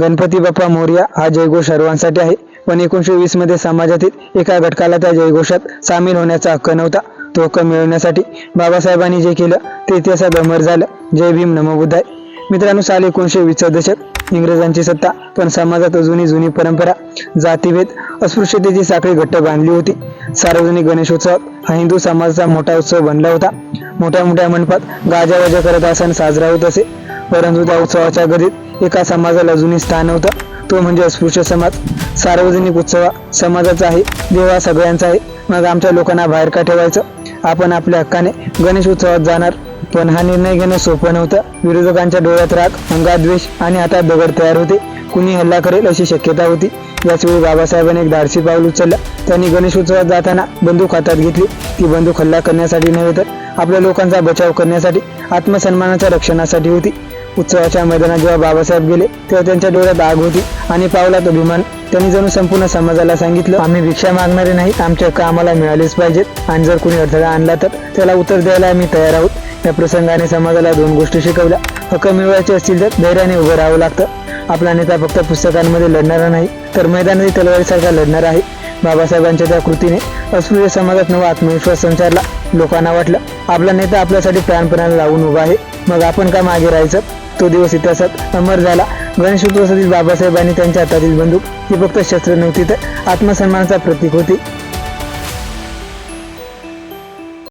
गणपती बाप्पा मोर्या हा जयघोष सर्वांसाठी आहे. पण एकोणीसशे वीसमध्ये समाजातील एका घटकाला त्या जयघोषात सामील होण्याचा हक्क नव्हता. तो हक्क मिळवण्यासाठी बाबासाहेबांनी जे केलं ते इतिहासात अमर झालं. जय भीम नमोबुद्धाय. मित्रांनो साल एकोणीसशे वीसचं दशक. इंग्रजांची सत्ता पण समाजात अजूनही जुनी परंपरा जातीभेद अस्पृश्यतेची साखळी घट्ट बांधली होती. सार्वजनिक गणेशोत्सव हा हिंदू समाजाचा मोठा उत्सव बनला होता. मोठ्या मोठ्या मंडपात गाजावाजा करत हा सण साजरा होत असे. परंतु त्या उत्सवाच्या गदीत एका समाजाला अजूनही स्थान होतं. तो म्हणजे अस्पृश्य समाज. सार्वजनिक उत्सव समाजाचा आहे. देवा सगळ्यांचा आहे. मग आमच्या लोकांना बाहेर का ठेवायचं? आपण आपल्या हक्काने गणेश उत्सवात जाणार. पण हा निर्णय घेणं सोपं नव्हतं. विरोधकांच्या डोळ्यात राग अंगात द्वेष आणि हातात दगड तयार होते. कुणी हल्ला करेल अशी शक्यता होती. याचवेळी बाबासाहेबांनी एक धाडसी पाऊल उचललं. त्यांनी गणेश उत्सवात जाताना बंदूक हातात घेतली. ती बंदूक हल्ला करण्यासाठी नव्हे तर आपल्या लोकांचा बचाव करण्यासाठी आत्मसन्मानाच्या रक्षणासाठी होती. उत्सवाच्या मैदानात जेव्हा बाबासाहेब गेले तेव्हा त्यांच्या डोळ्यात आग होती आणि पावला तो अभिमान. त्यांनी जणू संपूर्ण समाजाला सांगितलं आम्ही भिक्षा मागणारे नाही आमच्या कामाला मिळालीच पाहिजेत. आणि जर कोणी अडथळा आणला तर त्याला उत्तर द्यायला आम्ही तयार आहोत. या प्रसंगाने समाजाला दोन गोष्टी शिकवल्या. हक्क मिळवायचे असतील तर धैर्याने उभं राहावं लागतं. आपला नेता फक्त पुस्तकांमध्ये लढणारा नाही तर मैदानातील तलवारीसारखा लढणार आहे. बाबासाहेबांच्या त्या कृतीने अस्पृश्य समाजात नवा आत्मविश्वास संचारला. लोकांना वाटलं आपला नेता आपल्यासाठी प्राणपणाला लावून उभा आहे. मग आपण का मागे राहायचं? तो दिवस इतिहासात अमर झाला. गणेश बाबासाहेब बाबासाहेबांनी त्यांच्या हातातील बंदूक ही फक्त शस्त्र नव्हती तर आत्मसन्मानाचा प्रतीक होती.